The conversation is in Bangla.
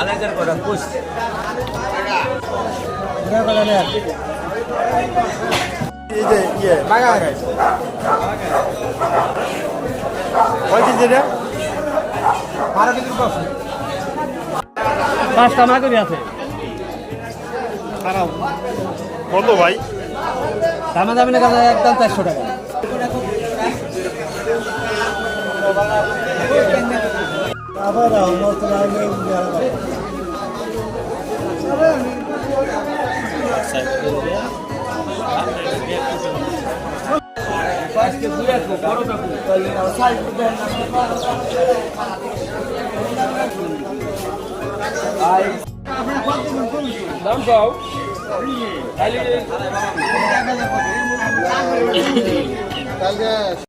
আলাদার করা খুশ পাঁচটা না করে আছে। কত ভাই? দামে দামি না একদম চারশো টাকা। আবার আমার আজকে কালকে